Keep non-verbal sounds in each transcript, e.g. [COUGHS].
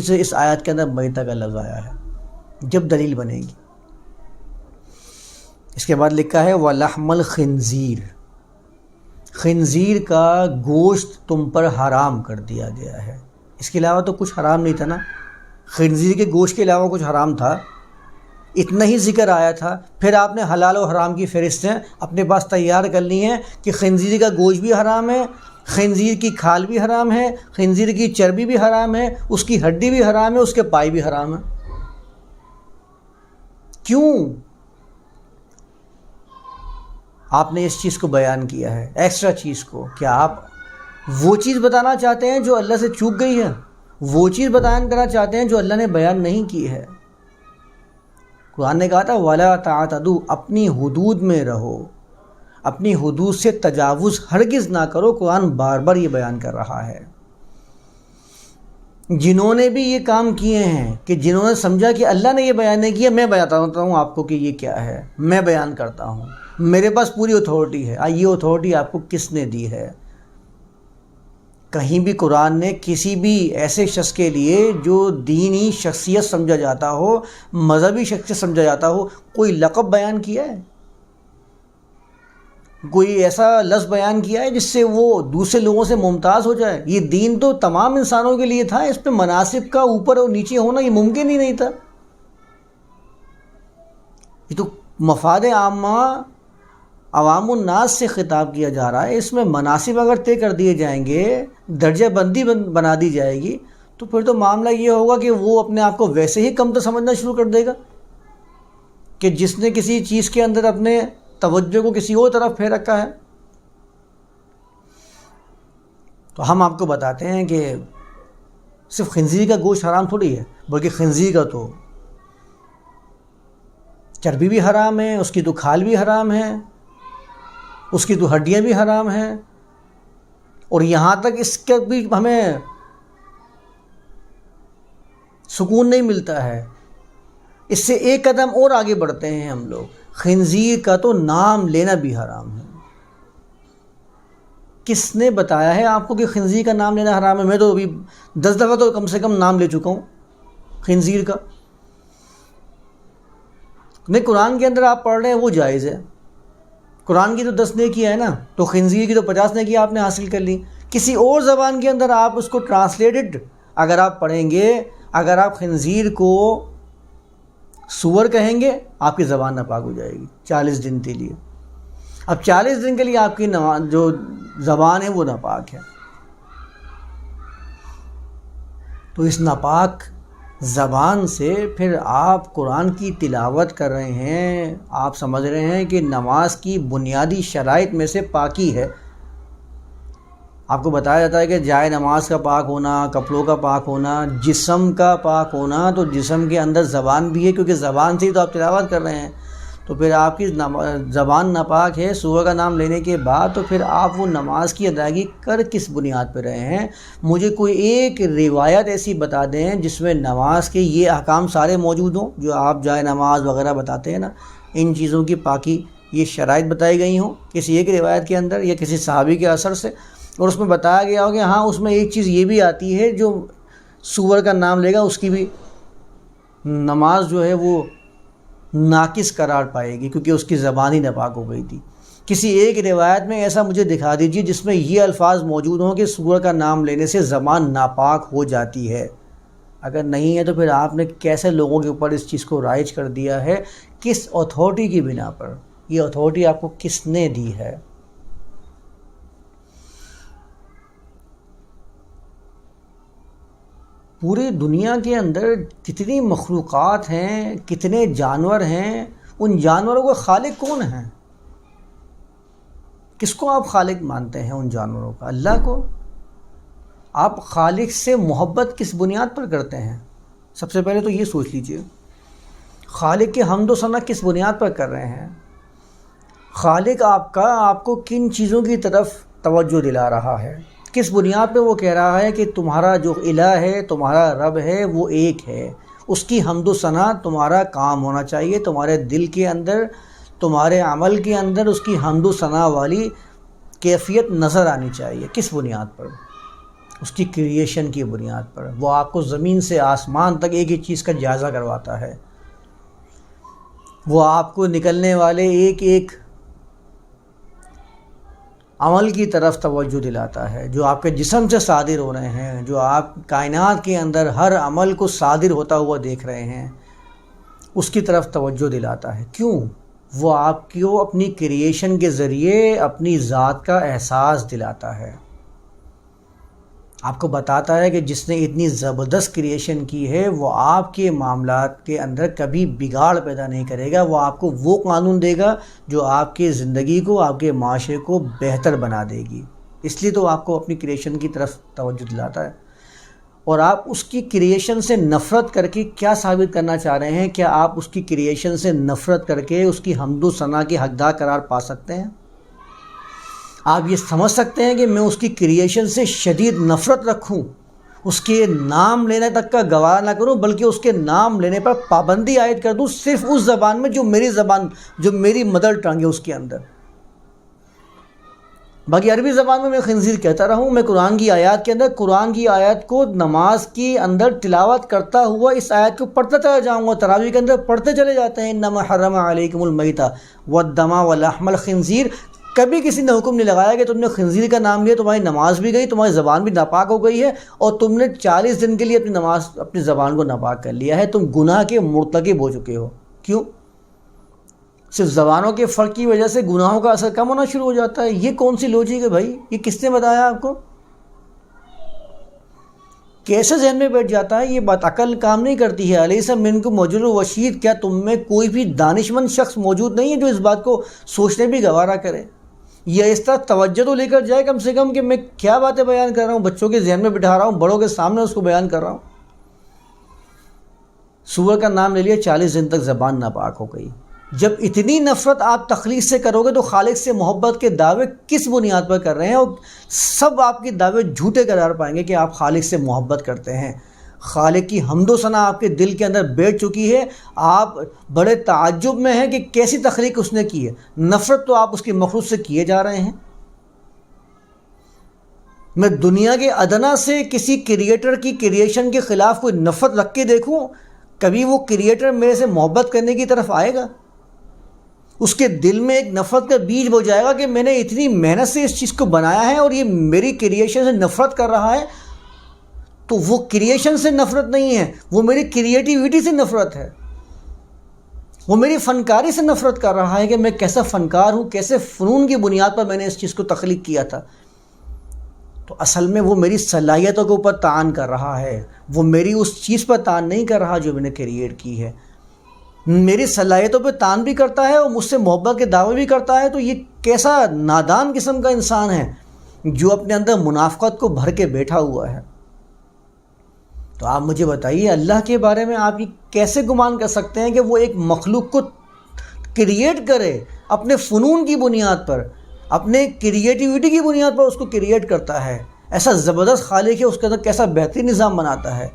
سے اس آیت کے اندر میتا کا لفظ آیا ہے، جب دلیل بنے گی۔ اس کے بعد لکھا ہے وہ لحم الخنزیر خنزیر کا گوشت تم پر حرام کر دیا گیا ہے۔ اس کے علاوہ تو کچھ حرام نہیں تھا نا۔ خنزیر کے گوشت کے علاوہ کچھ حرام تھا۔ اتنا ہی ذکر آیا تھا۔ پھر آپ نے حلال و حرام کی فہرستیں اپنے پاس تیار کر لی ہیں کہ خنزیر کا گوشت بھی حرام ہے خنزیر کی کھال بھی حرام ہے، خنزیر کی چربی بھی حرام ہے، اس کی ہڈی بھی حرام ہے، اس کے پائی بھی حرام ہے کیوں؟ آپ نے اس چیز کو بیان کیا ہے، ایکسٹرا چیز کو۔ کیا آپ وہ چیز بتانا چاہتے ہیں جو اللہ سے چوک گئی ہے؟ وہ چیز بیان کرنا چاہتے ہیں جو اللہ نے بیان نہیں کی ہے۔ قرآن نے کہا تھا، ولا تعتدو اپنی حدود میں رہو۔ اپنی حدود سے تجاوز ہرگز نہ کرو، قرآن بار بار یہ بیان کر رہا ہے۔ جنہوں نے بھی یہ کام کیے ہیں کہ جنہوں نے سمجھا کہ اللہ نے یہ بیان نہیں کیا، میں بتاتا ہوں آپ کو کہ یہ کیا ہے۔ میں بیان کرتا ہوں۔ میرے پاس پوری اتھارٹی ہے۔ یہ اتھارٹی آپ کو کس نے دی ہے؟ کہیں بھی قرآن نے کسی بھی ایسے شخص کے لیے جو دینی شخصیت سمجھا جاتا ہو، مذہبی شخصیت سمجھا جاتا ہو، کوئی لقب بیان کیا ہے؟ کوئی ایسا لفظ بیان کیا ہے جس سے وہ دوسرے لوگوں سے ممتاز ہو جائے؟ یہ دین تو تمام انسانوں کے لیے تھا، اس پہ مناسب کا اوپر اور نیچے ہونا یہ ممکن ہی نہیں تھا۔ یہ تو مفاد عامہ عوام الناس سے خطاب کیا جا رہا ہے۔ اس میں مناسب اگر طے کر دیے جائیں گے، درجہ بندی بنا دی جائے گی، تو پھر تو معاملہ یہ ہوگا کہ وہ اپنے آپ کو ویسے ہی کم تو سمجھنا شروع کر دے گا کہ جس نے کسی چیز کے اندر اپنے توجہ کو کسی اور طرف پھیر رکھا ہے؟ تو ہم آپ کو بتاتے ہیں کہ صرف خنزیر کا گوشت حرام تھوڑی ہے، بلکہ خنزیر کا تو چربی بھی حرام ہے، اس کی تو کھال بھی حرام ہے، اس کی تو ہڈیاں بھی حرام ہیں۔ اور یہاں تک اس کا بھی ہمیں سکون نہیں ملتا ہے۔ اس سے ایک قدم اور آگے بڑھتے ہیں ہم لوگ۔ خنزیر کا تو نام لینا بھی حرام ہے۔ کس نے بتایا ہے آپ کو کہ خنزیر کا نام لینا حرام ہے؟ میں تو ابھی دس دفعہ تو کم سے کم نام لے چکا ہوں۔ خنزیر کا۔ نہیں، قرآن کے اندر آپ پڑھ رہے ہیں، وہ جائز ہے۔ قرآن کی تو دس نے کیا ہے نا، تو خنزیر کی تو پچاس نے کیا آپ نے حاصل کر لی۔ کسی اور زبان کے اندر آپ اس کو ٹرانسلیٹڈ اگر آپ پڑھیں گے، اگر آپ خنزیر کو سور کہیں گے، آپ کی زبان ناپاک ہو جائے گی، چالیس دن کے لیے۔ اب چالیس دن کے لیے آپ کی جو زبان ہے وہ ناپاک ہے۔ تو اس ناپاک زبان سے پھر آپ قرآن کی تلاوت کر رہے ہیں، آپ سمجھ رہے ہیں کہ نماز کی بنیادی شرائط میں سے پاکی ہے۔ آپ کو بتایا جاتا ہے کہ جائے نماز کا پاک ہونا، کپڑوں کا پاک ہونا، جسم کا پاک ہونا، تو جسم کے اندر زبان بھی ہے کیونکہ زبان سے ہی تو آپ تلاوت کر رہے ہیں۔ تو پھر آپ کی زبان ناپاک ہے، سورہ کا نام لینے کے بعد تو پھر آپ وہ نماز کی ادائیگی کر کس بنیاد پہ رہے ہیں؟ مجھے کوئی ایک روایت ایسی بتا دیں جس میں نماز کے یہ احکام سارے موجود ہوں جو آپ جائے نماز وغیرہ بتاتے ہیں نا، ان چیزوں کی پاکی یہ شرائط بتائی گئی ہوں۔ کسی ایک روایت کے اندر یا کسی صحابی کے اثر سے اور اس میں بتایا گیا ہو کہ ہاں اس میں ایک چیز یہ بھی آتی ہے جو سور کا نام لے گا، اس کی بھی نماز جو ہے وہ ناقص قرار پائے گی کیونکہ اس کی زبان ہی ناپاک ہو گئی تھی۔ کسی ایک روایت میں ایسا مجھے دکھا دیجیے جس میں یہ الفاظ موجود ہوں کہ سور کا نام لینے سے زبان ناپاک ہو جاتی ہے۔ اگر نہیں ہے تو پھر آپ نے کیسے لوگوں کے اوپر اس چیز کو رائج کر دیا ہے؟ کس اتھارٹی کی بنا پر؟ یہ اتھارٹی آپ کو کس نے دی ہے؟ پورے دنیا کے اندر کتنی مخلوقات ہیں، کتنے جانور ہیں، ان جانوروں کو خالق کون ہیں؟ کس کو آپ خالق مانتے ہیں ان جانوروں کا؟ اللہ کو؟ آپ خالق سے محبت کس بنیاد پر کرتے ہیں؟ سب سے پہلے تو یہ سوچ لیجیے، خالق کے حمد و ثنا کس بنیاد پر کر رہے ہیں؟ خالق آپ کا، آپ کو کن چیزوں کی طرف توجہ دلا رہا ہے؟ کس بنیاد پہ وہ کہہ رہا ہے کہ تمہارا جو الہ ہے، تمہارا رب ہے، وہ ایک ہے۔ اس کی حمد و ثنا تمہارا کام ہونا چاہیے، تمہارے دل کے اندر، تمہارے عمل کے اندر اس کی حمد و ثنا والی کیفیت نظر آنی چاہیے۔ کس بنیاد پر؟ اس کی کریشن کی بنیاد پر۔ وہ آپ کو زمین سے آسمان تک ایک ایک چیز کا جائزہ کرواتا ہے۔ وہ آپ کو نکلنے والے ایک ایک عمل کی طرف توجہ دلاتا ہے، جو آپ کے جسم سے صادر ہو رہے ہیں، جو آپ کائنات کے اندر ہر عمل کو صادر ہوتا ہوا دیکھ رہے ہیں، اس کی طرف توجہ دلاتا ہے۔ کیوں؟ وہ آپ کو اپنی کریشن کے ذریعے اپنی ذات کا احساس دلاتا ہے۔ آپ کو بتاتا ہے کہ جس نے اتنی زبردست کریشن کی ہے، وہ آپ کے معاملات کے اندر کبھی بگاڑ پیدا نہیں کرے گا، وہ آپ کو وہ قانون دے گا جو آپ کے زندگی کو، آپ کے معاشرے کو بہتر بنا دے گی۔ اس لیے تو آپ کو اپنی کریشن کی طرف توجہ دلاتا ہے۔ اور آپ اس کی کریشن سے نفرت کر کے کیا ثابت کرنا چاہ رہے ہیں؟ کیا آپ اس کی کریشن سے نفرت کر کے اس کی حمد و ثنا کے حقدار قرار پا سکتے ہیں؟ آپ یہ سمجھ سکتے ہیں کہ میں اس کی کریشن سے شدید نفرت رکھوں، اس کے نام لینے تک کا گواہ نہ کروں، بلکہ اس کے نام لینے پر پابندی عائد کر دوں صرف اس زبان میں جو میری زبان، جو میری مدر ٹنگ ہے اس کے اندر۔ باقی عربی زبان میں میں خنزیر کہتا رہا ہوں میں قرآن کی آیات کے اندر، قرآن کی آیات کو نماز کی اندر تلاوت کرتا ہوا اس آیات کو پڑھتا چلا جاؤں گا تراوی کے اندر پڑھتے چلے جاتے ہیں نم حرم علیکم المیتا و دما و لحم الخنزیر۔ کبھی کسی نے حکم نہیں لگایا کہ تم نے خنزیر کا نام لیا، تمہاری نماز بھی گئی، تمہاری زبان بھی ناپاک ہو گئی ہے اور تم نے چالیس دن کے لیے اپنی نماز، اپنی زبان کو ناپاک کر لیا ہے۔ تم گناہ کے مرتکب ہو چکے ہو۔ کیوں؟ صرف زبانوں کے فرق کی وجہ سے گناہوں کا اثر کم ہونا شروع ہو جاتا ہے۔ یہ کون سی لوجک ہے بھائی؟ یہ کس نے بتایا آپ کو؟ کیسے ذہن میں بیٹھ جاتا ہے؟ یہ بات عقل کام نہیں کرتی ہے۔ علیہ صاحب من کو موجود و وشید، کیا تم میں کوئی بھی دانش مند شخص موجود نہیں ہے جو اس بات کو سوچنے بھی گوارا کرے؟ یا اس طرح توجہ تو لے کر جائے کم سے کم کہ میں کیا باتیں بیان کر رہا ہوں، بچوں کے ذہن میں بٹھا رہا ہوں، بڑوں کے سامنے اس کو بیان کر رہا ہوں۔ سور کا نام لے لیا، چالیس دن تک زبان ناپاک ہو گئی۔ جب اتنی نفرت آپ تخلیق سے کرو گے تو خالق سے محبت کے دعوے کس بنیاد پر کر رہے ہیں؟ اور سب آپ کے دعوے جھوٹے قرار پائیں گے کہ آپ خالق سے محبت کرتے ہیں۔ خالق کی حمد و ثنا آپ کے دل کے اندر بیٹھ چکی ہے۔ آپ بڑے تعجب میں ہیں کہ کیسی تخلیق اس نے کی ہے۔ نفرت تو آپ اس کی مخلوط سے کیے جا رہے ہیں۔ میں دنیا کے ادنا سے کسی کریٹر کی کریشن کے خلاف کوئی نفرت رکھ کے دیکھوں، کبھی وہ کریٹر میرے سے محبت کرنے کی طرف آئے گا؟ اس کے دل میں ایک نفرت کا بیج بو جائے گا کہ میں نے اتنی محنت سے اس چیز کو بنایا ہے اور یہ میری کریشن سے نفرت کر رہا ہے۔ تو وہ کریشن سے نفرت نہیں ہے، وہ میری کریٹیوٹی سے نفرت ہے۔ وہ میری فنکاری سے نفرت کر رہا ہے کہ میں کیسا فنکار ہوں، کیسے فنون کی بنیاد پر میں نے اس چیز کو تخلیق کیا تھا۔ تو اصل میں وہ میری صلاحیتوں کے اوپر تعان کر رہا ہے۔ وہ میری اس چیز پر تعان نہیں کر رہا جو میں نے کریٹ کی ہے۔ میری صلاحیتوں پہ تان بھی کرتا ہے اور مجھ سے محبت کے دعوے بھی کرتا ہے۔ تو یہ کیسا نادان قسم کا انسان ہے جو اپنے اندر منافقت کو بھر کے بیٹھا ہوا ہے۔ تو آپ مجھے بتائیے، اللہ کے بارے میں آپ یہ کیسے گمان کر سکتے ہیں کہ وہ ایک مخلوق کو کریٹ کرے اپنے فنون کی بنیاد پر، اپنے کریٹیوٹی کی بنیاد پر اس کو کریٹ کرتا ہے؟ ایسا زبردست خالق ہے، اس کے اندر کیسا بہترین نظام بناتا ہے؟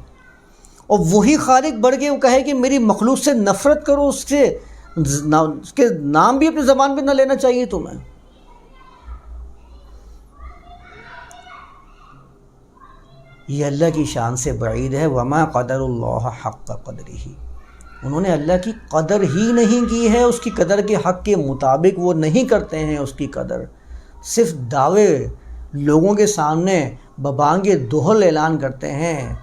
اور وہی خالق بڑھ کے وہ کہے کہ میری مخلوق سے نفرت کرو، اس سے اس کے نام بھی اپنی زبان پہ نہ لینا چاہیے تمہیں۔ یہ اللہ کی شان سے بعید ہے، وما قدر اللہ حق کا قدر ہی انہوں نے اللہ کی قدر ہی نہیں کی ہے، اس کی قدر کے حق کے مطابق وہ نہیں کرتے ہیں اس کی قدر۔ صرف دعوے لوگوں کے سامنے ببانگ دوہل اعلان کرتے ہیں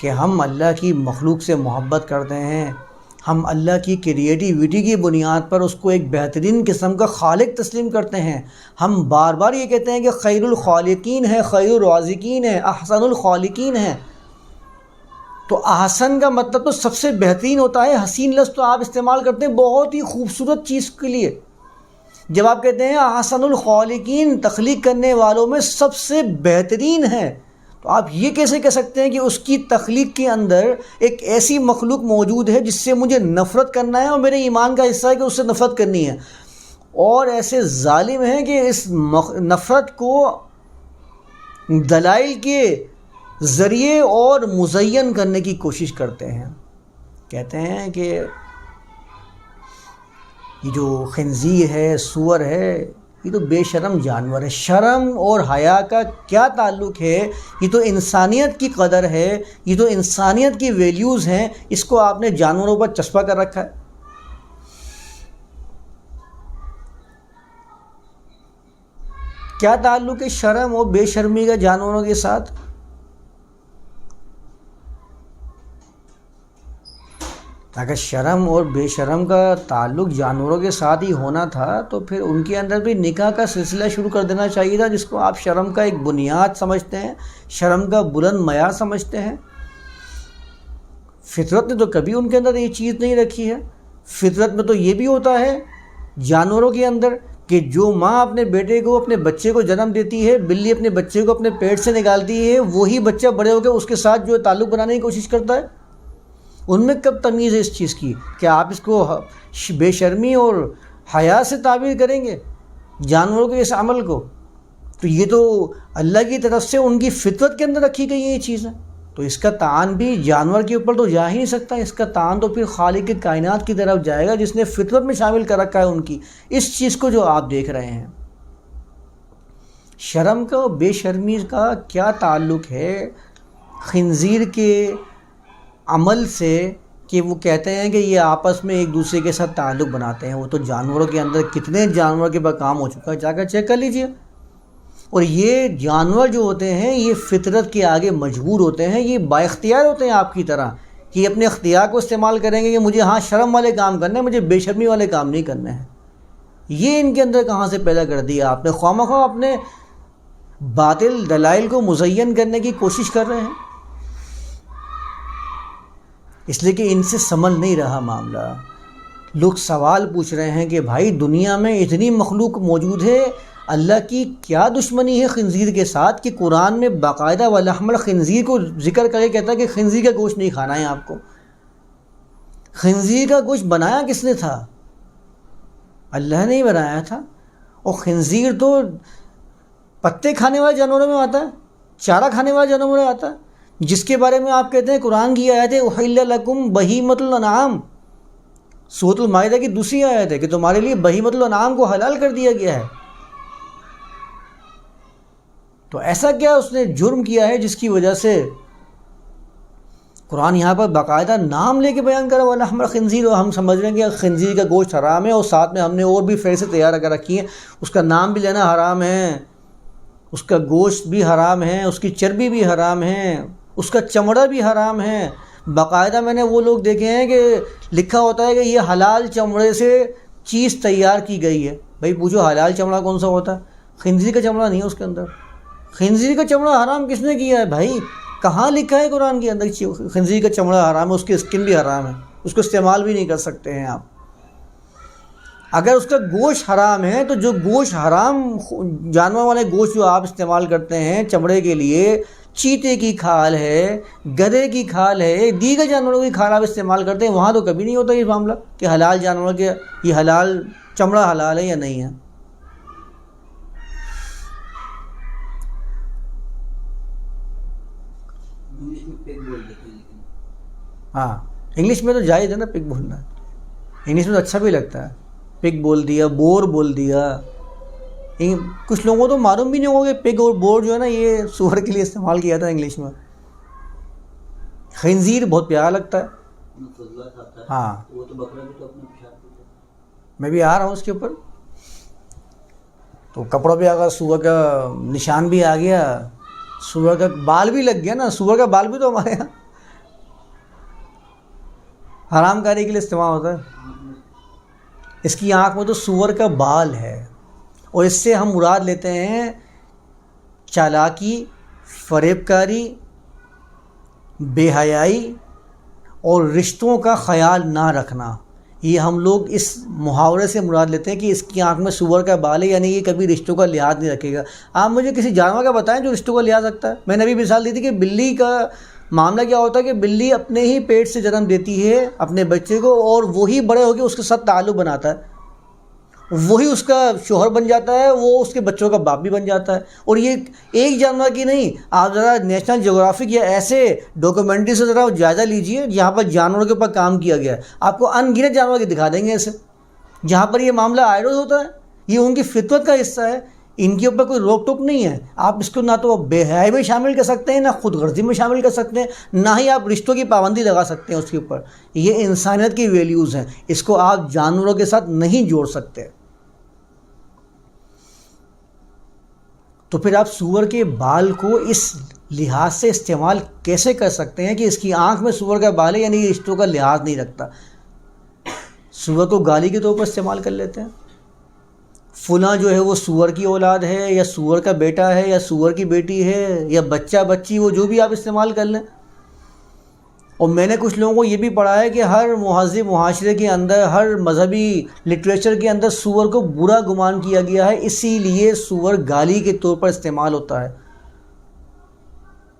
کہ ہم اللہ کی مخلوق سے محبت کرتے ہیں۔ ہم اللہ کی کریٹیوٹی کی بنیاد پر اس کو ایک بہترین قسم کا خالق تسلیم کرتے ہیں۔ ہم بار بار یہ کہتے ہیں کہ خیر الخالقین ہے، خیر الرازقین ہے، احسن الخالقین ہے۔ تو احسن کا مطلب تو سب سے بہترین ہوتا ہے، حسین لفظ تو آپ استعمال کرتے ہیں بہت ہی خوبصورت چیز کے لیے۔ جب آپ کہتے ہیں احسن الخالقین، تخلیق کرنے والوں میں سب سے بہترین ہے۔ تو آپ یہ کیسے کہہ سکتے ہیں کہ اس کی تخلیق کے اندر ایک ایسی مخلوق موجود ہے جس سے مجھے نفرت کرنا ہے اور میرے ایمان کا حصہ ہے کہ اس سے نفرت کرنی ہے؟ اور ایسے ظالم ہیں کہ اس نفرت کو دلائل کے ذریعے اور مزین کرنے کی کوشش کرتے ہیں۔ کہتے ہیں کہ یہ جو خنزیر ہے، سور ہے یہ تو بے شرم جانور ہے۔ شرم اور حیا کا کیا تعلق ہے؟ یہ تو انسانیت کی قدر ہے۔ یہ تو انسانیت کی ویلیوز ہیں۔ اس کو آپ نے جانوروں پر چسپا کر رکھا ہے۔ کیا تعلق ہے شرم اور بے شرمی کا جانوروں کے ساتھ؟ اگر شرم اور بے شرم کا تعلق جانوروں کے ساتھ ہی ہونا تھا، تو پھر ان کے اندر بھی نکاح کا سلسلہ شروع کر دینا چاہیے تھا، جس کو آپ شرم کا ایک بنیاد سمجھتے ہیں، شرم کا بلند معیار سمجھتے ہیں۔ فطرت نے تو کبھی ان کے اندر یہ چیز نہیں رکھی ہے۔ فطرت میں تو یہ بھی ہوتا ہے جانوروں کے اندر کہ جو ماں اپنے بیٹے کو، اپنے بچے کو جنم دیتی ہے، بلی اپنے بچے کو اپنے پیٹ سے نکالتی ہے، وہی بچہ بڑے ہو کے اس کے ساتھ جو تعلق بنانے کی کوشش کرتا ہے۔ ان میں کب تمیز ہے اس چیز کی؟ کہ آپ اس کو بے شرمی اور حیا سے تعبیر کریں گے جانوروں کے اس عمل کو؟ تو یہ تو اللہ کی طرف سے ان کی فطرت کے اندر رکھی گئی ہے یہ چیزیں۔ تو اس کا تعان بھی جانور کے اوپر تو جا ہی نہیں سکتا، اس کا تعان تو پھر خالق کائنات کی طرف جائے گا، جس نے فطرت میں شامل کر رکھا ہے ان کی۔ اس چیز کو جو آپ دیکھ رہے ہیں۔ شرم کا بے شرمی کا کیا تعلق ہے؟ خنزیر کے عمل سے کہ وہ کہتے ہیں کہ یہ آپس میں ایک دوسرے کے ساتھ تعلق بناتے ہیں، وہ تو جانوروں کے اندر کتنے جانوروں کے بعد کام ہو چکا ہے، جا کر چیک کر لیجیے۔ اور یہ جانور جو ہوتے ہیں، یہ فطرت کے آگے مجبور ہوتے ہیں، یہ با اختیار ہوتے ہیں آپ کی طرح کہ یہ اپنے اختیار کو استعمال کریں گے کہ مجھے ہاں شرم والے کام کرنے ہیں، مجھے بے شرمی والے کام نہیں کرنے ہیں۔ یہ ان کے اندر کہاں سے پیدا کر دیا آپ نے؟ خواہ مخواہ اپنے باطل دلائل کو مزین کرنے کی کوشش کر رہے ہیں۔ اس لیے کہ ان سے سمل نہیں رہا معاملہ۔ لوگ سوال پوچھ رہے ہیں کہ بھائی دنیا میں اتنی مخلوق موجود ہے، اللہ کی کیا دشمنی ہے خنزیر کے ساتھ کہ قرآن میں باقاعدہ ولحمل خنزیر کو ذکر کر کے کہتا ہے کہ خنزیر کا گوشت نہیں کھانا ہے آپ کو۔ خنزیر کا گوشت بنایا کس نے تھا؟ اللہ نے ہی بنایا تھا۔ اور خنزیر تو پتے کھانے والے جانوروں میں آتا ہے، چارہ کھانے والے جانوروں میں آتا ہے۔ جس کے بارے میں آپ کہتے ہیں قرآن کی آیت ہے، احل لکم بہیمت الانعام سوت المائدہ کی دوسری آیت ہے کہ تمہارے لیے بہیمت الانعام کو حلال کر دیا گیا ہے۔ تو ایسا کیا اس نے جرم کیا ہے جس کی وجہ سے قرآن یہاں پر باقاعدہ نام لے کے بیان کرا والا ہمارا خنزیر اور ہم سمجھ رہے ہیں کہ خنزیر کا گوشت حرام ہے اور ساتھ میں ہم نے اور بھی فیصلے تیار کر رکھی ہیں۔ اس کا نام بھی لینا حرام ہے، اس کا گوشت بھی حرام ہے، اس کی چربی بھی حرام ہے۔ اس کا چمڑا بھی حرام ہے۔ باقاعدہ میں نے وہ لوگ دیکھے ہیں کہ لکھا ہوتا ہے کہ یہ حلال چمڑے سے چیز تیار کی گئی ہے۔ بھائی پوچھو حلال چمڑا کون سا ہوتا ہے؟ خنزیر کا چمڑا نہیں ہے اس کے اندر۔ خنزیر کا چمڑا حرام کس نے کیا ہے؟ بھائی کہاں لکھا ہے قرآن کے اندر خنزیر کا چمڑا حرام ہے، اس کی اسکن بھی حرام ہے۔ اس کو استعمال بھی نہیں کر سکتے ہیں آپ۔ اگر اس کا گوشت حرام ہے تو جو گوشت حرام جانور والے گوشت جو آپ استعمال کرتے ہیں چمڑے کے لیے چیتے کی کھال ہے، گدے کی کھال ہے، دیگر جانوروں کی کھال آپ استعمال کرتے ہیں، وہاں تو کبھی نہیں ہوتا یہ معاملہ کہ حلال جانوروں کے، یہ حلال چمڑا حلال ہے یا نہیں ہے۔ ہاں انگلش میں تو جائز ہے نا، پک بولنا۔ انگلش میں تو اچھا بھی لگتا ہے۔ پک بول دیا، بور بول دیا۔ کچھ لوگوں تو معلوم بھی نہیں ہوگا کہ پگ اور بورڈ جو ہے نا یہ سور کے لیے استعمال کیا تھا انگلش میں۔ خنزیر بہت پیارا لگتا ہے۔ ہاں۔ میں بھی آ رہا ہوں اس کے اوپر۔ تو کپڑوں پہ اگر سور کا نشان بھی آ گیا سور کا بال بھی لگ گیا نا سور کا بال بھی تو ہمارے یہاں۔ حرام کاری کے لیے استعمال ہوتا ہے۔ اس کی آنکھ میں تو سور کا بال ہے۔ اور اس سے ہم مراد لیتے ہیں چالاکی فریب کاری بے حیائی اور رشتوں کا خیال نہ رکھنا۔ یہ ہم لوگ اس محاورے سے مراد لیتے ہیں کہ اس کی آنکھ میں سور کا بال ہے یعنی یہ کبھی رشتوں کا لحاظ نہیں رکھے گا۔ آپ مجھے کسی جانور کا بتائیں جو رشتوں کا لحاظ رکھتا ہے؟ میں نے ابھی مثال دی تھی کہ بلی کا معاملہ کیا ہوتا ہے کہ بلی اپنے ہی پیٹ سے جنم دیتی ہے اپنے بچے کو اور وہی بڑے ہو کے اس کے ساتھ تعلق بناتا ہے۔ وہی اس کا شوہر بن جاتا ہے، وہ اس کے بچوں کا باپ بھی بن جاتا ہے۔ اور یہ ایک جانور کی نہیں، آپ ذرا نیشنل جغرافک یا ایسے ڈاکومنٹری سے ذرا جائزہ لیجیے جہاں پر جانوروں کے اوپر کام کیا گیا۔ ہے آپ کو ان گنت جانور کے دکھا دیں گے ایسے جہاں پر یہ معاملہ آئرز ہوتا ہے۔ یہ ان کی فطرت کا حصہ ہے۔ ان کے اوپر کوئی روک ٹوک نہیں ہے۔ آپ اس کو نہ تو بے حیائی میں شامل کر سکتے ہیں، نہ خود غرضی میں شامل کر سکتے ہیں، نہ ہی آپ رشتوں کی پابندی لگا سکتے ہیں اس کے اوپر۔ یہ انسانیت کی ویلیوز ہیں۔ اس کو آپ جانوروں کے ساتھ نہیں جوڑ سکتے۔ تو پھر آپ سور کے بال کو اس لحاظ سے استعمال کیسے کر سکتے ہیں کہ اس کی آنکھ میں سور کا بال ہے یعنی رشتوں کا لحاظ نہیں رکھتا۔ سور کو گالی کے طور پر استعمال کر لیتے ہیں۔ فلاں جو ہے وہ سور کی اولاد ہے یا سور کا بیٹا ہے یا سور کی بیٹی ہے یا بچہ بچی وہ جو بھی آپ استعمال کر لیں۔ اور میں نے کچھ لوگوں کو یہ بھی پڑھا ہے کہ ہر مہذب معاشرے کے اندر، ہر مذہبی لٹریچر کے اندر سور کو برا گمان کیا گیا ہے، اسی لیے سور گالی کے طور پر استعمال ہوتا ہے۔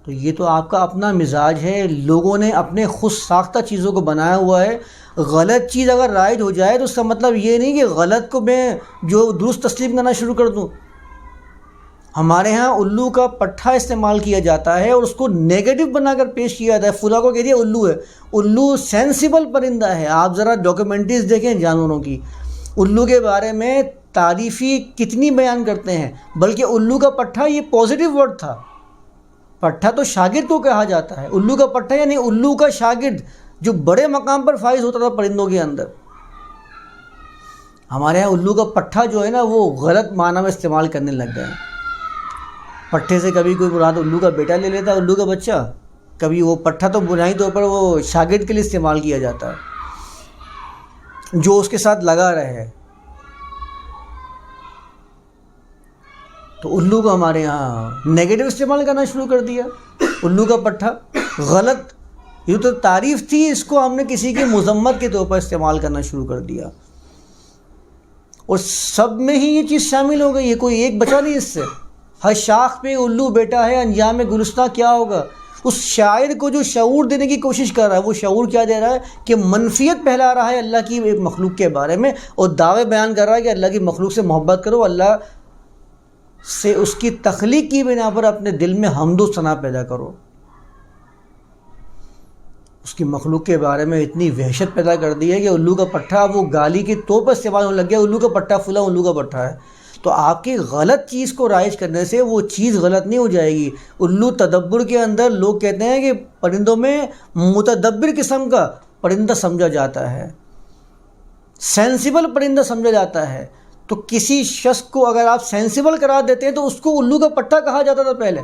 تو یہ تو آپ کا اپنا مزاج ہے، لوگوں نے اپنے خود ساختہ چیزوں کو بنایا ہوا ہے۔ غلط چیز اگر رائج ہو جائے تو اس کا مطلب یہ نہیں کہ غلط کو میں جو درست تسلیم کرنا شروع کر دوں۔ ہمارے ہاں الو کا پٹھا استعمال کیا جاتا ہے اور اس کو نیگیٹو بنا کر پیش کیا جاتا ہے۔ فلاں کو کہہ دیا الو ہے۔ الو سینسیبل پرندہ ہے۔ آپ ذرا ڈاکیومنٹریز دیکھیں جانوروں کی۔ الو کے بارے میں تعریفی کتنی بیان کرتے ہیں۔ بلکہ الو کا پٹھا یہ پازیٹیو ورڈ تھا۔ پٹھا تو شاگرد کو کہا جاتا ہے۔ الو کا پٹھا یعنی الو کا شاگرد جو بڑے مقام پر فائز ہوتا تھا پرندوں کے اندر۔ ہمارے یہاں الو کا پٹھا جو ہے نا وہ غلط معنی میں استعمال کرنے لگ گئے پٹھے سے کبھی کوئی مراد الو کا بیٹا لے لیتا ہے، الو کا بچہ۔ کبھی وہ پٹھا تو بنائی طور پر وہ شاگرد کے لیے استعمال کیا جاتا ہے۔ جو اس کے ساتھ لگا رہے تو الو کو ہمارے یہاں نیگیٹو استعمال کرنا شروع کر دیا. الو کا پٹھا. غلط. یہ تو تعریف تھی، اس کو ہم نے کسی کی مذمت کے طور پر استعمال کرنا شروع کر دیا. اور سب میں ہی یہ چیز شامل ہو گئی ہے کوئی ایک بچا نہیں اس سے. ہر شاخ پہ الو بیٹا ہے، انجام گلستہ کیا ہوگا؟ اس شاعر کو جو شعور دینے کی کوشش کر رہا ہے، وہ شعور کیا دے رہا ہے؟ کہ منفیت پھیلا رہا ہے اللہ کی ایک مخلوق کے بارے میں، اور دعوے بیان کر رہا ہے کہ اللہ کی مخلوق سے محبت کرو، اللہ سے اس کی تخلیق کی بنا پر اپنے دل میں حمد و ثنا پیدا کرو۔ اس کی مخلوق کے بارے میں اتنی وحشت پیدا کر دی ہے کہ الو کا پٹھا وہ گالی کے طور پر استعمال ہونے لگ گیا۔ الو کا پٹھا فلا الو کا پٹھا ہے۔ تو آپ کی غلط چیز کو رائج کرنے سے وہ چیز غلط نہیں ہو جائے گی۔ الو تدبر کے اندر لوگ کہتے ہیں کہ پرندوں میں متدبر قسم کا پرندہ سمجھا جاتا ہے۔ سینسیبل پرندہ سمجھا جاتا ہے۔ تو کسی شخص کو اگر آپ سینسیبل کرا دیتے ہیں تو اس کو الو کا پٹھا کہا جاتا تھا پہلے۔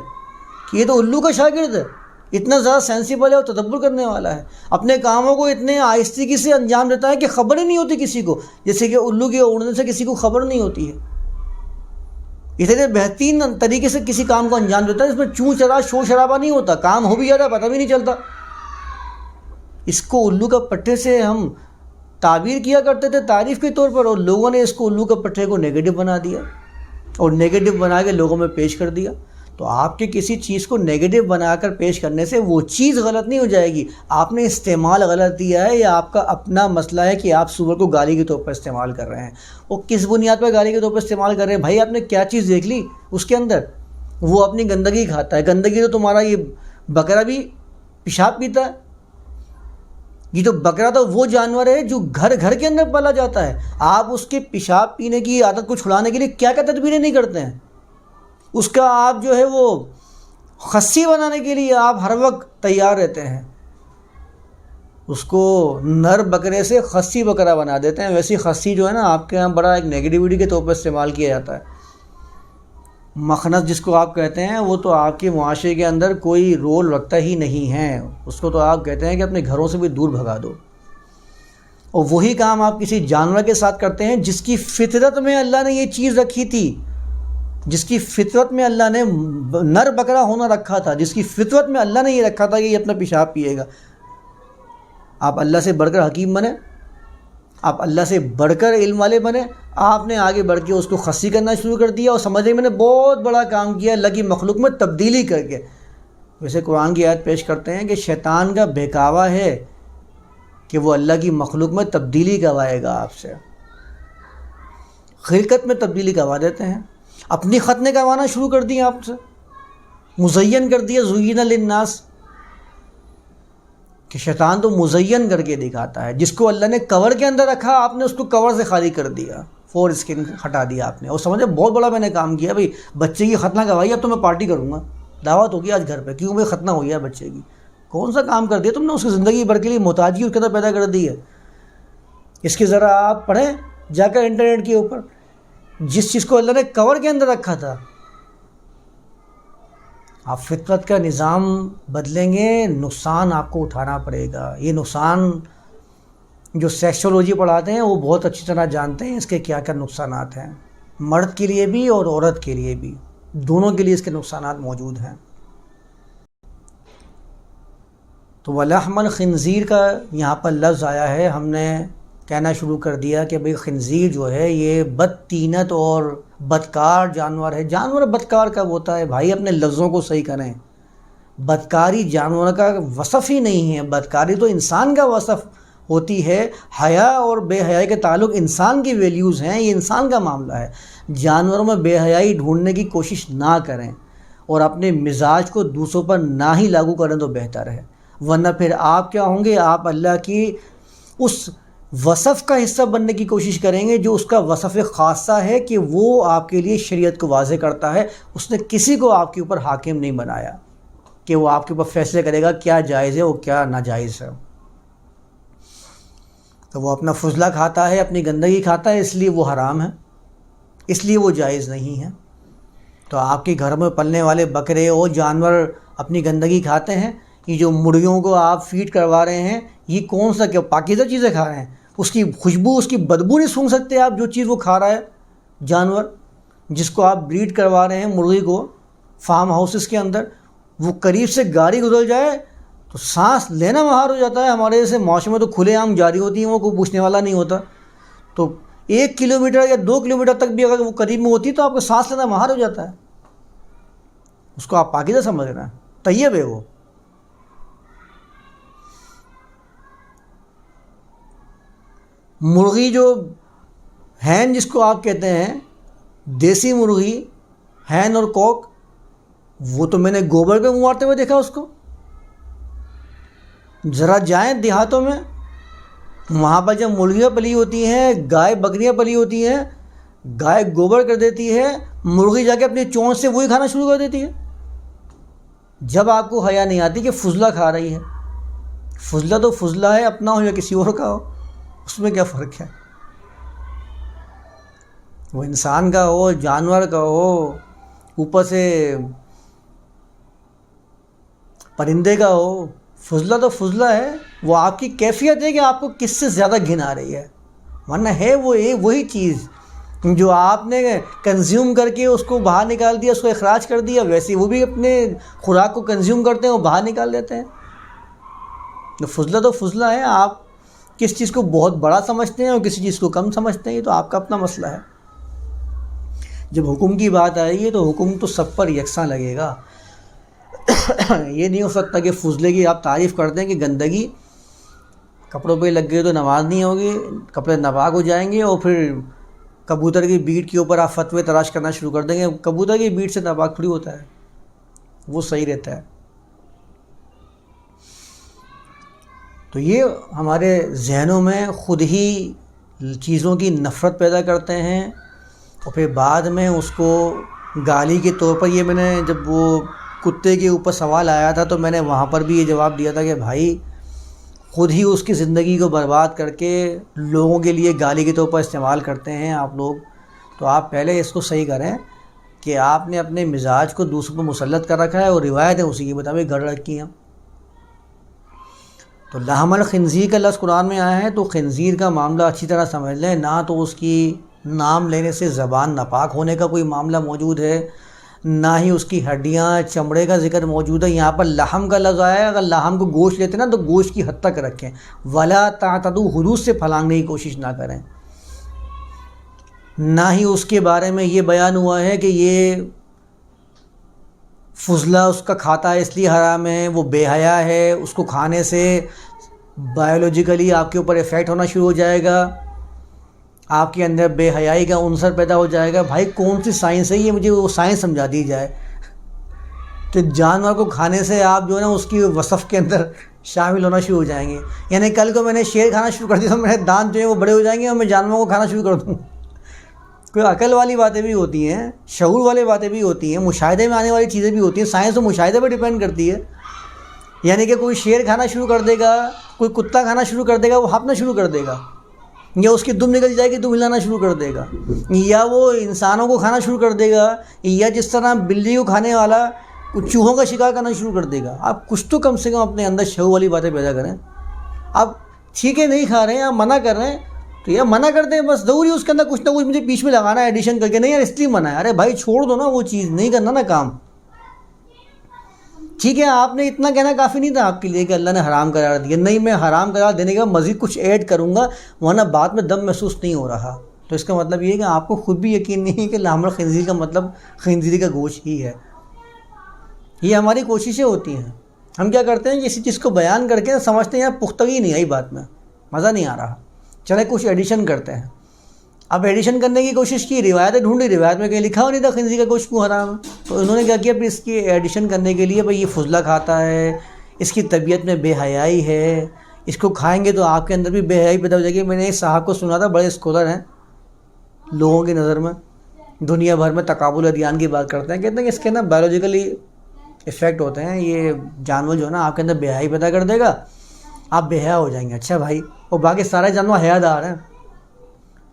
کہ یہ تو الو کا شاگرد ہے۔ اتنا زیادہ سینسیبل ہے اور تدبر کرنے والا ہے۔ اپنے کاموں کو اتنے آہستگی سے انجام دیتا ہے کہ خبر ہی نہیں ہوتی کسی کو۔ جیسے کہ الو کے اڑنے سے کسی کو خبر نہیں ہوتی ہے۔ اتنے بہترین طریقے سے کسی کام کو انجام دیتا ہے۔ اس میں چون چرا، شور شرابہ نہیں ہوتا۔ کام ہو بھی جاتا پتہ بھی نہیں چلتا۔ اس کو الو کا پٹھے سے ہم تعبیر کیا کرتے تھے تعریف کے طور پر اور لوگوں نے اس کو الو کا پٹھے کو نگیٹو بنا دیا اور نگیٹو بنا کے لوگوں میں پیش کر دیا۔ تو آپ کے کسی چیز کو نگیٹو بنا کر پیش کرنے سے وہ چیز غلط نہیں ہو جائے گی۔ آپ نے استعمال غلط دیا ہے یا آپ کا اپنا مسئلہ ہے کہ آپ سور کو گالی کے طور پر استعمال کر رہے ہیں۔ وہ کس بنیاد پر گالی کے طور پر استعمال کر رہے ہیں؟ بھائی، آپ نے کیا چیز دیکھ لی اس کے اندر؟ وہ اپنی گندگی کھاتا ہے۔ گندگی تو تمہارا یہ بکرا بھی پیشاب پیتا ہے۔ یہ تو بکرا تو وہ جانور ہے جو گھر گھر کے اندر پالا جاتا ہے۔ آپ اس کے پیشاب پینے کی عادت کو چھڑانے کے لیے کیا کیا تدبیریں نہیں کرتے ہیں؟ اس کا آپ جو ہے وہ خصی بنانے کے لیے آپ ہر وقت تیار رہتے ہیں۔ اس کو نر بکرے سے خصی بکرا بنا دیتے ہیں۔ ویسی خصی جو ہے نا آپ کے یہاں بڑا ایک نگیٹیوٹی کے طور پر استعمال کیا جاتا ہے۔ مخنص جس کو آپ کہتے ہیں، وہ تو آپ کے معاشرے کے اندر کوئی رول رکھتا ہی نہیں ہے۔ اس کو تو آپ کہتے ہیں کہ اپنے گھروں سے بھی دور بھگا دو۔ اور وہی کام آپ کسی جانور کے ساتھ کرتے ہیں، جس کی فطرت میں اللہ نے یہ چیز رکھی تھی۔ جس کی فطرت میں اللہ نے نر بکرا ہونا رکھا تھا۔ جس کی فطرت میں اللہ نے یہ رکھا تھا کہ یہ اپنا پیشاب پیے گا۔ آپ اللہ سے بڑھ کر حکیم بنے آپ اللہ سے بڑھ کر علم والے بنے۔ آپ نے آگے بڑھ کے اس کو خصی کرنا شروع کر دیا اور سمجھے میں نے بہت بڑا کام کیا، اللہ کی مخلوق میں تبدیلی کر کے۔ ویسے قرآن کی آیت پیش کرتے ہیں کہ شیطان کا بہکاوا ہے کہ وہ اللہ کی مخلوق میں تبدیلی کروائے گا آپ سے۔ خلقت میں تبدیلی کروا دیتے ہیں۔ اپنی ختنے کروانا شروع کر دیا آپ سے۔ مزین کر دیا زین للناس۔ کہ شیطان تو مزین کر کے دکھاتا ہے۔ جس کو اللہ نے کور کے اندر رکھا، آپ نے اس کو کور سے خالی کر دیا۔ فور اسکن ہٹا دیا آپ نے۔ اور سمجھے، بہت بڑا میں نے کام کیا۔ بھائی، بچے کی ختنہ کروائی، اب تو میں پارٹی کروں گا۔ دعوت ہوگی آج گھر پہ۔ کیوں بھائی؟ ختنہ ہو گیا بچے کی۔ کون سا کام کر دیا تم نے؟ اس کی زندگی بھر کے لیے محتاجگی اس کے اندر پیدا کر دی ہے۔ اس کی ذرا آپ پڑھیں، جا کر انٹرنیٹ کے اوپر۔ جس چیز کو اللہ نے کور کے اندر رکھا تھا آپ فطرت کا نظام بدلیں گے، نقصان آپ کو اٹھانا پڑے گا۔ یہ نقصان جو سیکسولوجی پڑھاتے ہیں، وہ بہت اچھی طرح جانتے ہیں اس کے کیا کیا نقصانات ہیں۔ مرد کے لیے بھی اور عورت کے لیے بھی۔ دونوں کے لیے اس کے نقصانات موجود ہیں۔ تو ولحم الخنزیر کا یہاں پر لفظ آیا ہے۔ ہم نے کہنا شروع کر دیا کہ بھئی خنزیر جو ہے، یہ بد تینت اور بدکار جانور ہے۔ جانور بدکار کب ہوتا ہے، بھائی اپنے لفظوں کو صحیح کریں۔ بدکاری جانور کا وصف ہی نہیں ہے۔ بدکاری تو انسان کا وصف ہوتی ہے۔ حیا اور بے حیائی کے تعلق انسان کی ویلیوز ہیں، یہ انسان کا معاملہ ہے۔ جانوروں میں بے حیائی ڈھونڈنے کی کوشش نہ کریں اور اپنے مزاج کو دوسروں پر نہ ہی لاگو کریں تو بہتر ہے۔ ورنہ پھر آپ کیا ہوں گے؟ آپ اللہ کی اس وصف کا حصہ بننے کی کوشش کریں گے جو اس کا وصف خاصہ ہے کہ وہ آپ کے لیے شریعت کو واضح کرتا ہے، اس نے کسی کو آپ کے اوپر حاکم نہیں بنایا کہ وہ آپ کے اوپر فیصلے کرے گا کیا جائز ہے وہ کیا ناجائز ہے۔ تو وہ اپنا فضلہ کھاتا ہے، اپنی گندگی کھاتا ہے، اس لیے وہ حرام ہے، اس لیے وہ جائز نہیں ہے۔ تو آپ کے گھر میں پلنے والے بکرے اور جانور اپنی گندگی کھاتے ہیں، یہ جو مرغیوں کو آپ فیڈ کروا رہے ہیں، یہ کون سا کیا پاکیزہ چیزیں کھا رہے ہیں؟ اس کی خوشبو، اس کی بدبو نہیں سونگ سکتے آپ، جو چیز وہ کھا رہا ہے، جانور، جس کو آپ بریڈ کروا رہے ہیں مرغی کو فارم ہاؤسز کے اندر، وہ قریب سے گاڑی گزر جائے تو سانس لینا مہار ہو جاتا ہے۔ ہمارے جیسے معاشرے میں تو کھلے عام جاری ہوتی ہیں، وہ کوئی پوچھنے والا نہیں ہوتا۔ تو ایک کلو میٹر یا دو کلو میٹر تک بھی اگر وہ قریب میں ہوتی تو آپ کو سانس لینا مہار ہو جاتا ہے۔ اس کو آپ پاکیزہ سمجھ رہے ہیں۔ طیب ہے وہ۔ مرغی جو ہین جس کو آپ کہتے ہیں، دیسی مرغی، ہین اور کوک، وہ تو میں نے گوبر پہ مارتے ہوئے دیکھا اس کو۔ ذرا جائیں دیہاتوں میں، وہاں پر جب مرغیاں پلی ہوتی ہیں، گائے بکریاں پلی ہوتی ہیں، گائے گوبر کر دیتی ہے، مرغی جا کے اپنی چونچ سے وہی کھانا شروع کر دیتی ہے۔ جب آپ کو حیا نہیں آتی کہ فضلہ کھا رہی ہے، فضلہ تو فضلہ ہے، اپنا ہو یا کسی اور کا ہو۔ اس میں کیا فرق ہے؟ وہ انسان کا ہو، جانور کا ہو، اوپر سے پرندے کا ہو، فضلہ تو فضلہ ہے، وہ آپ کی کیفیت ہے کہ آپ کو کس سے زیادہ گھن آ رہی ہے۔ ورنہ ہے وہ وہی چیز جو آپ نے کنزیوم کر کے اس کو باہر نکال دیا، اس کو اخراج کر دیا، ویسے وہ بھی اپنے خوراک کو کنزیوم کرتے ہیں وہ باہر نکال دیتے ہیں۔ فضلہ تو فضلہ ہے، آپ کس چیز کو بہت بڑا سمجھتے ہیں اور کسی چیز کو کم سمجھتے ہیں، یہ تو آپ کا اپنا مسئلہ ہے۔ جب حکم کی بات آئے گی تو حکم تو سب پر یکساں لگے گا۔ [COUGHS] یہ نہیں ہو سکتا کہ فضلے کی آپ تعریف کر دیں کہ گندگی، کپڑوں پہ لگ گئے تو نماز نہیں ہوگی، کپڑے ناپاک ہو جائیں گے اور پھر کبوتر کی بیٹ کے اوپر آپ فتوے تلاش کرنا شروع کر دیں گے۔ کبوتر کی بیٹ سے ناپاک تھوڑی ہوتا ہے، وہ صحیح رہتا ہے۔ تو یہ ہمارے ذہنوں میں خود ہی چیزوں کی نفرت پیدا کرتے ہیں اور پھر بعد میں اس کو گالی کے طور پر یہ میں نے جب وہ کتے کے اوپر سوال آیا تھا تو میں نے وہاں پر بھی یہ جواب دیا تھا کہ بھائی خود ہی اس کی زندگی کو برباد کر کے لوگوں کے لیے گالی کے طور پر استعمال کرتے ہیں آپ لوگ۔ تو آپ پہلے اس کو صحیح کریں کہ آپ نے اپنے مزاج کو دوسروں پر مسلط کر رکھا ہے اور روایتیں اسی کے مطابق گڑھ رکھی ہیں۔ تو لحم الخنزیر کا لفظ قرآن میں آیا ہے، تو خنزیر کا معاملہ اچھی طرح سمجھ لیں، نہ تو اس کی نام لینے سے زبان ناپاک ہونے کا کوئی معاملہ موجود ہے، نہ ہی اس کی ہڈیاں، چمڑے کا ذکر موجود ہے۔ یہاں پر لحم کا لفظ آیا ہے، اگر لحم کو گوشت لیتے نا، تو گوشت کی حد تک رکھیں۔ ولا تعتدو حدود سے پھلانگنے کی کوشش نہ کریں۔ نہ ہی اس کے بارے میں یہ بیان ہوا ہے کہ یہ فضلہ اس کا کھاتا ہے، اس لیے حرام ہے، وہ بے حیا ہے۔ اس کو کھانے سے بایولوجیکلی آپ کے اوپر افیکٹ ہونا شروع ہو جائے گا۔ آپ کے اندر بے حیائی کا عنصر پیدا ہو جائے گا۔ بھائی، کون سی سائنس ہے یہ؟ مجھے وہ سائنس سمجھا دی جائے۔ کہ جانور کو کھانے سے آپ جو ہے نا اس کی وصف کے اندر شامل ہونا شروع ہو جائیں گے۔ یعنی کل کو میں نے شیر کھانا شروع کر دیا تو میرے دانت جو ہیں وہ بڑے ہو جائیں گے اور میں جانوروں کو کھانا شروع کر دوں۔ کوئی عقل والی باتیں بھی ہوتی ہیں، شعور والی باتیں بھی ہوتی ہیں، مشاہدے میں آنے والی چیزیں بھی ہوتی ہیں، سائنس تو مشاہدے پہ ڈپینڈ کرتی ہے۔ یعنی کہ کوئی شیر کھانا شروع کر دے گا، کوئی کتا کھانا شروع کر دے گا، وہ ہاپنا شروع کر دے گا۔ یا اس کی دم نکل جائے گی دم ہلانا شروع کر دے گا۔ یا وہ انسانوں کو کھانا شروع کر دے گا، یا جس طرح بلی کو کھانے والا چوہوں کا شکار کرنا شروع کر دے گا۔ آپ کچھ تو کم سے کم اپنے اندر شعور والی باتیں پیدا کریں۔ آپ ٹھیک ہے نہیں کھا رہے ہیں، آپ منع کر رہے ہیں تو یہ منع کر دیں، بس ضروری اس کے اندر کچھ نہ کچھ مجھے بیچ میں لگانا ہے ایڈیشن کر کے۔ نہیں یار، اس لیے منع ہے۔ ارے بھائی، چھوڑ دو نا وہ چیز۔ نہیں کرنا نا کام۔ ٹھیک ہے، آپ نے اتنا کہنا کافی نہیں تھا آپ کے لیے کہ اللہ نے حرام قرار دیا۔ نہیں، میں حرام قرار دینے کا مزید کچھ ایڈ کروں گا، ورنہ بعد میں دم محسوس نہیں ہو رہا۔ تو اس کا مطلب یہ ہے کہ آپ کو خود بھی یقین نہیں ہے کہ لامر خنزیر کا مطلب خنزیری کا گوشت ہی ہے۔ یہ ہماری کوششیں ہوتی ہیں۔ ہم کیا کرتے ہیں، کسی چیز کو بیان کر کے سمجھتے ہیں پختگی نہیں آئی بات میں۔ مزہ نہیں آ رہا۔ چلے کچھ ایڈیشن کرتے ہیں۔ اب ایڈیشن کرنے کی کوشش کی، روایتیں ڈھونڈی۔ روایت میں کہیں لکھا ہو نہیں تھا خنزی کا گوشت کیوں حرام؟ ہے تو انہوں نے کیا کیا؟ پھر اس کی ایڈیشن کرنے کے لیے بھائی یہ فضلہ کھاتا ہے، اس کی طبیعت میں بے حیائی ہے۔ اس کو کھائیں گے تو آپ کے اندر بھی بے حیائی پیدا ہو جائے گی۔ میں نے ایک صاحب کو سنا تھا، بڑے اسکالر ہیں۔ لوگوں کی نظر میں، دنیا بھر میں تقابل ادیان کی بات کرتے ہیں۔ کہتے ہیں کہ اس کے نا بایولوجیکلی افیکٹ ہوتے ہیں۔ یہ جانور جو ہے نا، آپ کے اندر بے حیائی پیدا کر دے گا۔ آپ بے حیا ہو جائیں گے۔ اچھا بھائی۔ اور باقی سارے جانور حیا دار ہیں۔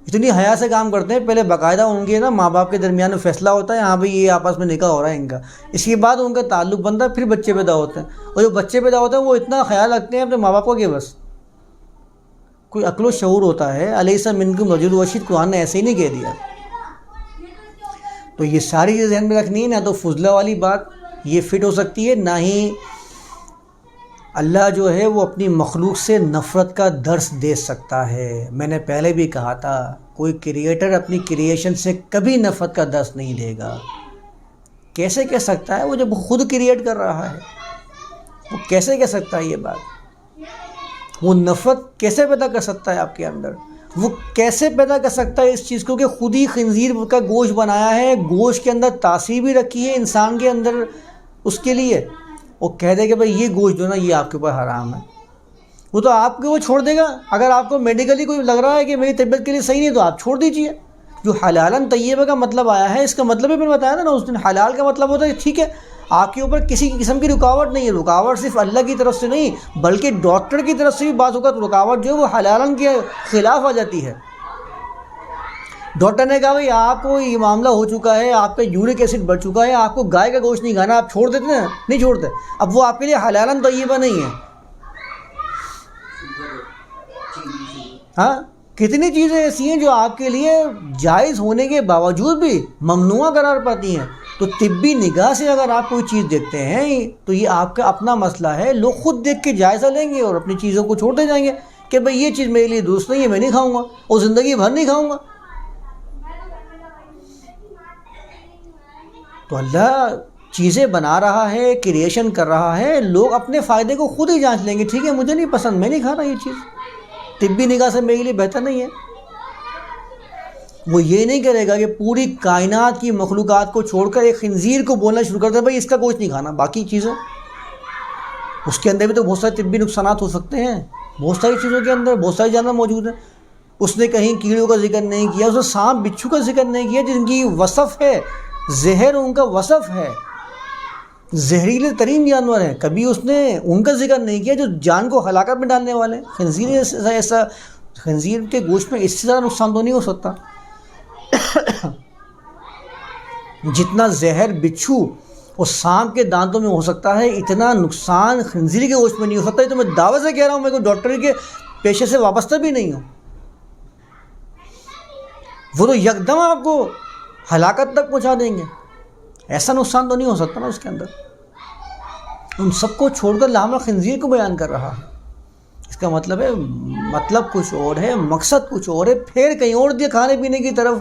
اتنی حیا سے کام کرتے ہیں، پہلے باقاعدہ ان کے نا ماں باپ کے درمیان میں فیصلہ ہوتا ہے ہاں بھائی یہ آپس میں نکاح ہو رہا ہے ان کا۔ اس کے بعد ان کا تعلق بنتا ہے، پھر بچے پیدا ہوتے ہیں۔ اور جو بچے پیدا ہوتے ہیں، وہ اتنا خیال رکھتے ہیں اپنے ماں باپ کو کہ بس کوئی عقل و شعور ہوتا ہے۔ علیہ سا من کو موجود وشید قرآن نے ایسے ہی نہیں کہہ دیا۔ تو یہ ساری چیزیں ذہن میں رکھنی ہے، نہ تو فضلہ والی بات، یہ فٹ ہو سکتی ہے، نہ ہی اللہ جو ہے وہ اپنی مخلوق سے نفرت کا درس دے سکتا ہے۔ میں نے پہلے بھی کہا تھا، کوئی کریٹر اپنی کریشن سے کبھی نفرت کا درس نہیں دے گا۔ کیسے کہہ سکتا ہے وہ جب خود کریٹ کر رہا ہے؟ وہ کیسے کہہ سکتا ہے یہ بات؟ وہ نفرت کیسے پیدا کر سکتا ہے آپ کے اندر؟ وہ کیسے پیدا کر سکتا ہے اس چیز کو کہ خود ہی خنزیر کا گوشت بنایا ہے، گوشت کے اندر تاثیر بھی رکھی ہے انسان کے اندر اس کے لیے؟ وہ کہہ دے کہ بھائی یہ گوشت جو نا یہ آپ کے اوپر حرام ہے۔ وہ تو آپ کو وہ چھوڑ دے گا۔ اگر آپ کو میڈیکلی کوئی لگ رہا ہے کہ میری طبیعت کے لیے صحیح نہیں تو آپ چھوڑ دیجیے جو حلال طیبہ کا مطلب آیا ہے، اس کا مطلب ہی میں نے بتایا تھا نا، اس دن حلال کا مطلب ہوتا ہے ٹھیک ہے، آپ کے اوپر کسی قسم کی رکاوٹ نہیں ہے۔ رکاوٹ صرف اللہ کی طرف سے نہیں، بلکہ ڈاکٹر کی طرف سے بھی بعض اوقات رکاوٹ جو ہے وہ حلال کے خلاف آ جاتی ہے۔ ڈاکٹر نے کہا بھائی، آپ کو یہ معاملہ ہو چکا ہے، آپ کا یورک ایسڈ بڑھ چکا ہے، آپ کو گائے کا گوشت نہیں کھانا، آپ چھوڑ دیتے ہیں نہیں چھوڑتے۔ اب وہ آپ کے لیے حلالن طیبہ نہیں ہے۔ ہاں؟ کتنی چیزیں ایسی ہیں جو آپ کے لیے جائز ہونے کے باوجود بھی ممنوع قرار پاتی ہیں۔ تو طبی نگاہ سے اگر آپ کوئی چیز دیکھتے ہیں، تو یہ آپ کا اپنا مسئلہ ہے۔ لوگ خود دیکھ کے جائزہ لیں گے اور اپنی چیزوں کو چھوڑتے جائیں گے کہ بھائی، یہ چیز میرے لیے دوست نہیں ہے، میں نہیں کھاؤں گا اور زندگی بھر نہیں کھاؤں گا۔ تو اللہ چیزیں بنا رہا ہے کریشن کر رہا ہے، لوگ اپنے فائدے کو خود ہی جانچ لیں گے۔ ٹھیک ہے، مجھے نہیں پسند، میں نہیں کھا رہا یہ چیز۔ طبی نگاہ سے میرے لیے بہتر نہیں ہے۔ وہ یہ نہیں کرے گا کہ پوری کائنات کی مخلوقات کو چھوڑ کر ایک خنزیر کو بولنا شروع کرتا ہے بھائی اس کا گوشت نہیں کھانا، باقی چیزیں اس کے اندر بھی تو بہت سارے طبی نقصانات ہو سکتے ہیں۔ بہت ساری چیزوں کے اندر بہت سارے جانور موجود ہیں۔ اس نے کہیں کیڑوں کا ذکر نہیں کیا، اس نے سانپ، بچھو کا ذکر نہیں کیا، جن کی وصف ہے۔ زہر ان کا وصف ہے۔ زہریلے ترین جانور ہیں۔ کبھی اس نے ان کا ذکر نہیں کیا جو جان کو ہلاکت میں ڈالنے والے خنزیر ایسا ایسا خنزیر کے گوشت میں اس سے زیادہ نقصان تو نہیں ہو سکتا۔ جتنا زہر بچھو وہ سانپ کے دانتوں میں ہو سکتا ہے، اتنا نقصان خنزیر کے گوشت میں نہیں ہو سکتا۔ تو میں دعوت سے کہہ رہا ہوں، میں کوئی ڈاکٹر کے پیشے سے وابستہ بھی نہیں ہوں۔ وہ تو یکدم آپ کو ہلاکت تک پہنچا دیں گے۔ ایسا نقصان تو نہیں ہو سکتا نا اس کے اندر۔ ان سب کو چھوڑ کر لامہ خنزیر کو بیان کر رہا ہے۔ اس کا مطلب ہے مطلب کچھ اور ہے، مقصد کچھ اور ہے۔ پھر کہیں اور دیا کھانے پینے کی طرف